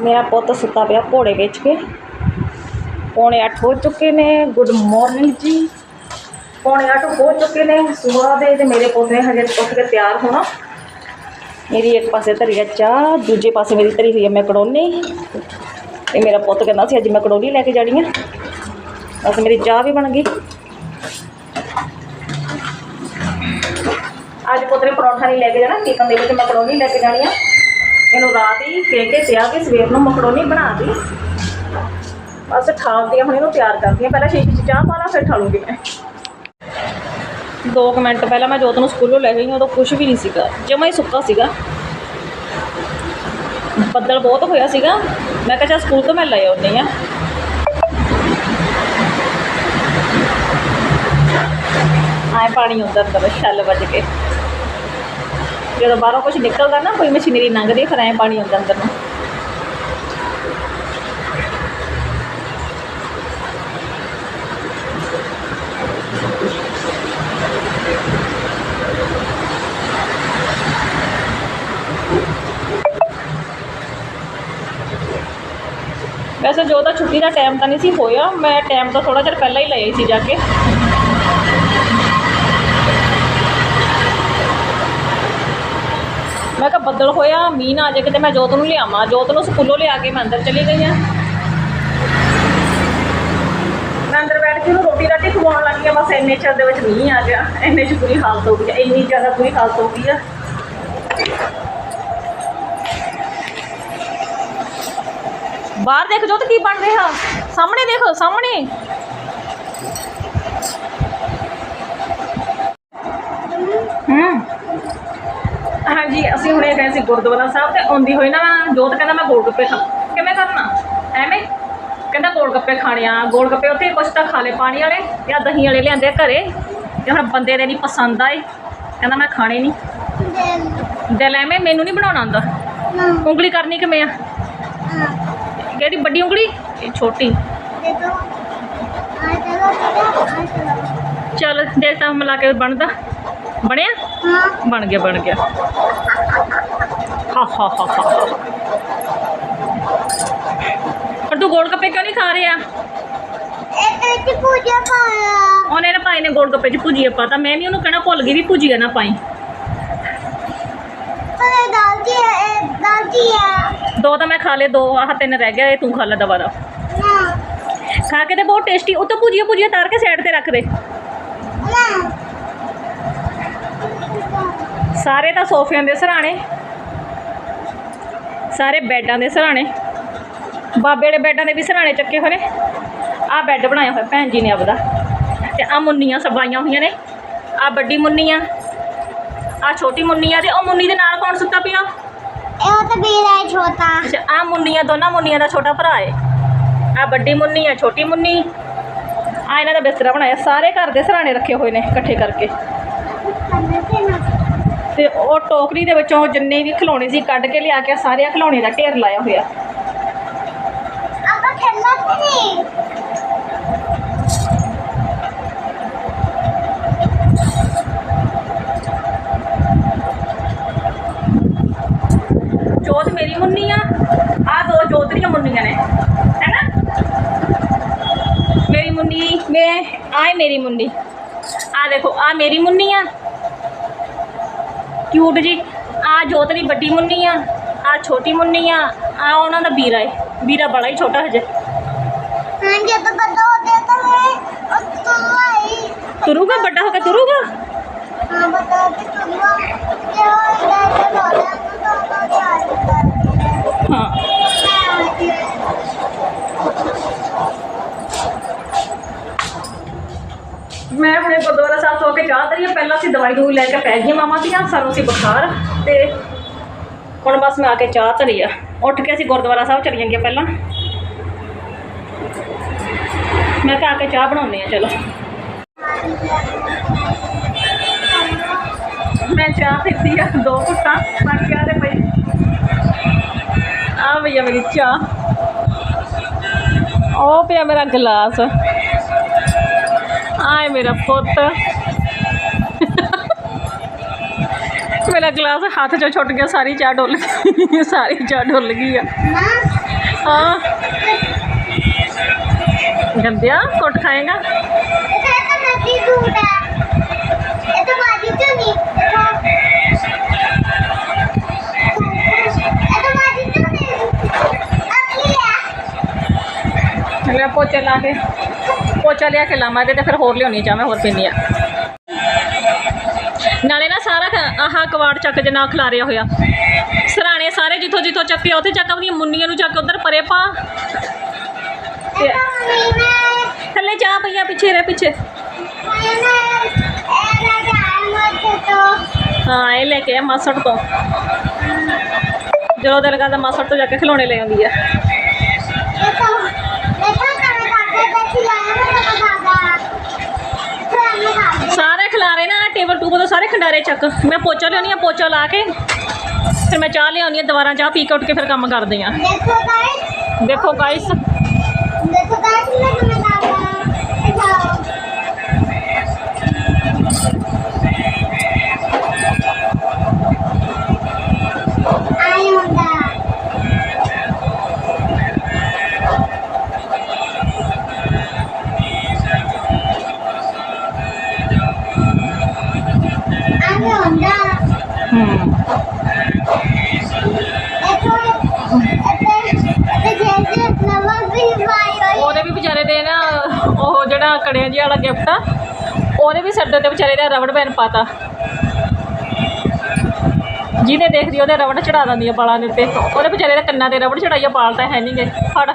ਮੇਰਾ ਪੁੱਤ ਸੁੱਤਾ ਪਿਆ ਘੋੜੇ ਵੇਚ ਕੇ ਪੌਣੇ ਅੱਠ ਹੋ ਚੁੱਕੇ ਨੇ ਗੁੱਡ ਮਾਰਨਿੰਗ ਜੀ ਪੌਣੇ ਅੱਠ ਹੋ ਚੁੱਕੇ ਨੇ ਸਵੇਰ ਦੇ ਤੇ ਮੇਰੇ ਪੁੱਤ ਨੇ ਹਜੇ ਉੱਠ ਕੇ ਤਿਆਰ ਹੋਣਾ ਮੇਰੀ ਇੱਕ ਪਾਸੇ ਧਰੀ ਹੈ ਚਾਹ ਦੂਜੇ ਪਾਸੇ ਮੇਰੀ ਧਰੀ ਹੋਈ ਹੈ ਮੈਕਰੋਨੀ ਤੇ ਮੇਰਾ ਪੁੱਤ ਕਹਿੰਦਾ ਸੀ ਅੱਜ ਮੈਕਰੋਨੀ ਲੈ ਕੇ ਜਾਣੀ ਹੈ ਬਸ ਮੇਰੀ ਚਾਹ ਵੀ ਬਣ ਗਈ ਅੱਜ ਪੁੱਤ ਨੇ ਪਰੌਂਠਾ ਨਹੀਂ ਲੈ ਕੇ ਜਾਣਾ ਟਿਕਨ ਦੇ ਵਿੱਚ ਮੈਕਰੋਨੀ ਲੈ ਕੇ ਜਾਣੀ ਆ। ਇਹਨੂੰ ਰਾਤ ਹੀ ਕਹਿ ਕੇ ਪਿਆ ਕਿ ਸਵੇਰ ਨੂੰ ਮੈਕਰੋਨੀ ਬਣਾ ਦੀ। ਬਸ ਠਾਲਦੀਆਂ ਹੁਣ ਇਹਨੂੰ ਤਿਆਰ ਕਰਦੀਆਂ ਪਹਿਲਾਂ ਸ਼ੀਸ਼ੇ 'ਚ ਚਾਹ ਪਾ ਲਾ, ਫਿਰ ਠਾਲੂਗੀ ਮੈਂ। ਦੋ ਮਿੰਟ ਪਹਿਲਾਂ ਮੈਂ ਜੋਤ ਨੂੰ ਸਕੂਲੋਂ ਲੈ ਗਈ ਉਦੋਂ ਕੁਝ ਵੀ ਨਹੀਂ ਸੀਗਾ। ਜਮਾ ਹੀ ਸੁੱਕਾ ਸੀਗਾ। ਬੱਦਲ ਬਹੁਤ ਹੋਇਆ ਸੀਗਾ। ਮੈਂ ਕਿਹਾ ਚੱਲ ਸਕੂਲ ਤੋਂ ਮੈਂ ਲੈ ਆਉਂਦੀ ਆ ਆਏ ਪਾਣੀ ਹੁੰਦਾ ਅੰਦਰ, ਛੱਲ ਵੱਜ ਕੇ। ਜਦੋਂ ਬਾਹਰੋਂ ਕੁਝ ਨਿਕਲਦਾ ਨਾ, ਕੋਈ ਮਸ਼ੀਨਰੀ ਲੰਘਦੀ ਫਿਰ ਐਂ ਪਾਣੀ ਹੁੰਦਾ ਅੰਦਰ ਨੂੰ। ਵੈਸੇ ਜੋ ਦਾ ਛੁੱਟੀ ਦਾ ਟਾਈਮ ਤਾਂ ਨਹੀਂ ਸੀ ਹੋਇਆ, ਮੈਂ ਟਾਈਮ ਤਾਂ ਥੋੜਾ ਚਿਰ ਪਹਿਲਾਂ ਹੀ ਲੈ ਸੀ ਜਾ ਕੇ। ਮੈਂ ਕਿਹਾ ਬੱਦਲ ਹੋਇਆ, ਮੀਂਹ ਨਾ ਆ ਜਾਏ ਕਿਤੇ, ਮੈਂ ਜੋਤ ਨੂੰ ਲਿਆਵਾਂ। ਜੋਤ ਨੂੰ ਸਕੂਲੋਂ ਲਿਆ ਕੇ ਮੈਂ ਅੰਦਰ ਚਲੀ ਗਈ ਆ। ਮੈਂ ਅੰਦਰ ਬੈਠ ਕੇ ਉਹਨੂੰ ਰੋਟੀ ਰਾਟੀ ਖਵਾਉਣ ਲੱਗੀ ਆ, ਬਸ ਇੰਨੇ ਚਿਰ ਦੇ ਵਿੱਚ ਮੀਂਹ ਆ ਗਿਆ। ਇੰਨੇ ਚ ਬੁਰੀ ਹਾਲਤ ਹੋ ਗਈ ਆ, ਇੰਨੀ ਜ਼ਿਆਦਾ ਬੁਰੀ ਹਾਲਤ ਹੋ ਗਈ ਆ। ਬਾਹਰ ਦੇਖ ਜੋਤ ਕੀ ਬਣ ਰਿਹਾ। ਸਾਹਮਣੇ ਦੇਖ, ਸਾਹਮਣੇ। ਹਾਂਜੀ ਅਸੀਂ ਹੁਣੇ ਗਏ ਸੀ ਗੁਰਦੁਆਰਾ ਸਾਹਿਬ ਤੇ ਆਉਂਦੀ ਹੋਈ ਨਾ ਜੋਤ ਕਹਿੰਦਾ ਮੈਂ ਗੋਲ ਗੱਪੇ ਖਾ ਕਿਵੇਂ ਕਰਨਾ? ਐਵੇਂ? ਕਹਿੰਦਾ ਗੋਲ ਗੱਪੇ ਖਾਣੇ ਆ ਗੋਲ ਗੱਪੇ ਉੱਥੇ ਕੁਛ ਤਾਂ ਖਾ ਲਏ ਪਾਣੀ ਵਾਲੇ ਜਾਂ ਦਹੀਂ ਵਾਲੇ ਲਿਆਂਦੇ ਘਰੇ। ਤੇ ਹੁਣ ਬੰਦੇ ਦੇ ਨਹੀਂ ਪਸੰਦ ਆਏ। ਕਹਿੰਦਾ ਮੈਂ ਖਾਣੇ ਨਹੀਂ। ਦਿਲ ਐਵੇਂ ਮੈਨੂੰ ਨਹੀਂ ਬਣਾਉਣਾ ਆਉਂਦਾ। ਉਂਗਲੀ ਕਰਨੀ ਕਿਵੇਂ ਆ? ਕਿਹੜੀ ਵੱਡੀ ਉਂਗਲੀ? ਇਹ ਛੋਟੀ। ਚਲ ਦੇਖ ਤਾਂ ਮਿਲਾ ਕੇ ਬਣਦਾ। ਬਣਿਆ? ਬਣ ਗਿਆ ਬਣ ਗਿਆ। ਹਾ ਹਾ ਹਾ ਹਾ ਪਰ ਤੂੰ ਗੋਲ ਗੱਪੇ ਕਿਉਂ ਨਹੀਂ ਖਾ ਰਿਹਾ ਉਹਨੇ ਨਾ ਭਾਈ ਨੇ ਗੋਲ ਗੱਪੇ ਚ ਭੁਜੀਆ ਪਾਤਾ। ਮੈਂ ਵੀ ਉਹਨੂੰ ਕਹਿਣਾ ਭੁੱਲ ਗਈ ਵੀ ਭੁਜੀਆ ਨਾ ਪਾਈ। ਦੋ ਤਾਂ ਮੈਂ ਖਾ ਲੇ ਦੋ, ਆਹ ਤਿੰਨ ਰਹਿ ਗਿਆ, ਇਹ ਤੂੰ ਖਾ ਲੈ ਦੁਬਾਰਾ। ਖਾ ਕੇ ਤੇ ਬਹੁਤ ਟੇਸਟੀ ਉਹ ਤਾਂ ਭੁਜੀਆ ਭੁਜੀਆ ਤਾਰ ਕੇ ਸਾਈਡ ਤੇ ਰੱਖ ਦੇ। ਸਾਰੇ ਤਾਂ ਸੋਫਿਆਂ ਦੇ ਸਰਾਣੇ। ਸਾਰੇ ਬੈੱਡਾਂ ਦੇ ਸਰਾਣੇ। ਬਾਬੇ ਵਾਲੇ ਬੈੱਡਾਂ ਦੇ ਵੀ ਸਰਾਣੇ ਚੱਕੇ ਹੋਏ ਨੇ। ਆਹ ਬੈੱਡ ਬਣਾਇਆ ਹੋਇਆ ਭੈਣ ਜੀ ਨੇ ਆਪਦਾ। ਤੇ ਆ ਮੁੰਨੀਆਂ ਸਬਾਈਆਂ ਹੋਈਆਂ ਨੇ। ਆ ਵੱਡੀ ਮੁੰਨੀ ਆ ਆ ਛੋਟੀ ਮੁੰਨੀ ਆ ਤੇ ਉਹ ਮੁੰਨੀ ਦੇ ਨਾਲ ਕੌਣ ਸੁੱਤਾ ਪਿਆ? छोटा ਅੱਛਾ ਆ ਮੁੰਨੀਆਂ ਦੋਨਾਂ ਮੁੰਨੀਆਂ ਦਾ ਛੋਟਾ ਭਰਾ ਏ। ਆ ਵੱਡੀ ਮੁੰਨੀ ਆ ਛੋਟੀ ਮੁੰਨੀ। ਆ ਇਹਨਾਂ ਦਾ ਬਿਸਤਰਾ ਬਣਾਇਆ। ਸਾਰੇ ਘਰ ਦੇ ਸਰਾਣੇ ਰੱਖੇ ਹੋਏ ਨੇ ਇਕੱਠੇ ਕਰਕੇ। ਤੇ ਉਹ ਟੋਕਰੀ ਦੇ ਵਿੱਚੋਂ ਜਿੰਨੇ ਵੀ ਖਿਲੌਣੇ ਸੀ ਕੱਢ ਕੇ ਲਿਆ ਕੇ ਸਾਰੇ ਖਿਡੌਣੇ ਦਾ ਢੇਰ ਲਾਇਆ ਹੋਇਆ। ਜੋਤ ਮੇਰੀ ਮੁੰਨੀ ਆ। ਆ ਦੀਆਂ ਮੁੰਨੀਆਂ ਨੇ ਮੇਰੀ ਮੁੰਨੀ ਆਏ ਮੇਰੀ ਮੁੰਨੀ। ਆ ਦੇਖੋ ਆ ਮੇਰੀ ਮੁੰਨੀ ਆ। क्यूट जी आ जोतनी बड़ी मुन्नी आ आ छोटी मुन्नी आ आ उन्हों का बीरा है बीरा बड़ा ही छोटा हजे तुरूगा बड़ा होकर तुरूगा मैं अपने ਤੋਂ ਚਾਹ ਤਰੀ ਪਹਿਲਾਂ ਅਸੀਂ ਦਵਾਈ ਦੂਈ ਲੈ ਕੇ ਪੈ ਗਈਆਂ ਮਾਮਾ ਦੀਆਂ ਸਾਨੂੰ ਸੀ ਬੁਖਾਰ ਤੇ ਹੁਣ ਬਸ ਮੈਂ ਆ ਕੇ ਚਾਹ ਧਰੀ ਆ। ਉੱਠ ਕੇ ਅਸੀਂ ਗੁਰਦੁਆਰਾ ਸਾਹਿਬ ਚਲੀਆਂ ਗਈਆਂ ਪਹਿਲਾਂ। ਮੈਂ ਕਿਹਾ ਆ ਕੇ ਚਾਹ ਬਣਾਉਂਦੇ ਆ, ਚਲੋ। ਮੈਂ ਚਾਹ ਪੀਤੀ ਆ, ਦੋ ਘੁੱਟਾਂ, ਬਾਕੀ ਆ ਦੇ ਪਈ। ਆ ਭਈਆ ਮੇਰੀ ਚਾਹ। ਉਹ ਪਿਆ ਮੇਰਾ ਗਲਾਸ। ਆਏ ਮੇਰਾ ਪੁੱਤ। ਮੇਰਾ ਗਲਾਸ ਹੱਥ 'ਚੋਂ ਛੁੱਟ ਗਿਆ ਸਾਰੀ ਚਾਹ ਡੁੱਲ ਗਈ ਸਾਰੀ ਚਾਹ ਡੁੱਲ ਗਈ ਆ माँ ਹਾਂ ਗੰਦਿਆ ਕੁੱਟ ਖਾਏਗਾ ਇਹ ਤਾਂ ਨਦੀ ਦੂਰ ਹੈ ਇਹ ਤਾਂ ਬਾਜੀ ਤੋਂ ਨਹੀਂ ਇਹ ਤਾਂ ਬਾਜੀ ਤੋਂ ਨਹੀਂ ਅਕਲੀ ਹੈ ਲੈ ਪੋਚਾ ਲਾ ਕੇ ਪੋਚਾ ਲਿਆ ਕੇ ਲਾਵਾਂਗੇ ਤੇ ਫਿਰ ਹੋਰ ਲਿਆਉਣੀ ਚਾਹ ਮੈਂ ਹੋਰ ਪੀਣੀ ਆ ਨਾਲੇ ਨਾ ਸਾਰਾ ਖ- ਆਹ ਕਵਾੜ ਚੱਕ ਜਨਾ ਖਲਾਰਿਆ ਹੋਇਆ। ਸਰਾਣੇ ਸਾਰੇ ਜਿੱਥੋਂ ਜਿੱਥੋਂ ਚੱਕੇ, ਉੱਥੇ ਚੱਕ ਆਪਣੀਆਂ ਮੁੰਨੀਆਂ ਨੂੰ ਚੱਕ, ਉਧਰ ਪਰੇ ਪਾ। ਇਹ ਥੱਲੇ ਜਾ ਪਈਆਂ ਪਿੱਛੇ, ਰਹਿ ਪਿੱਛੇ। ਹਾਂ, ਇਹ ਲੈ ਕੇ ਆ ਮਾਸੜ ਤੋਂ। ਜਦੋਂ ਦਿਲ ਕਰਦਾ ਮਾਸੜ ਤੋਂ ਜਾ ਕੇ ਖਿਡੌਣੇ ਲੈ ਆਉਂਦੀ ਆ। ਖੰਡਾਰੇ ਚੱਕ। ਮੈਂ ਪੋਚਾ ਲਿਆਉਣੀ ਆ ਪੋਚਾ ਲਾ ਕੇ। ਫਿਰ ਮੈਂ ਚਾਹ ਲਿਆਉਣੀ ਆ ਦੁਬਾਰਾ ਚਾਹ ਪੀ ਕੇ ਉੱਠ ਕੇ ਫਿਰ ਕੰਮ ਕਰਦੇ ਆ। ਦੇਖੋ ਗਾਇਸ ਦੇਖੋ ਗਾਇਸ ਦੇਖੋ ਗਾਇਸ ਮੈਂ ਉਹਦੇ ਵੀ ਵਿਚਾਰੇ ਦੇ ਨਾ, ਉਹ ਜਿਹੜਾ ਕੜਿਆਂ ਜਿਹਾ ਵਾਲਾ ਗਿਫਟ ਆ ਉਹਨੇ ਵੀ ਸਾਡੇ ਤੇ ਵਿਚਾਰੇ ਦਾ ਰਬੜ ਬੈਂਡ ਪਾਤਾ। ਜਿਹਨੇ ਦੇਖਦੀ ਉਹਦੇ ਰਬੜ ਚੜਾ ਦਿੰਦੀ ਆ ਬਾਲਾਂ ਦੇ ਉੱਤੇ। ਉਹਦੇ ਵਿਚਾਰੇ ਦੇ ਕੰਨਾਂ ਤੇ ਰਬੜ ਚੜਾਈਆ ਬਾਲ ਤਾਂ ਹੈ ਨਹੀਂਗੇ ਫੜ।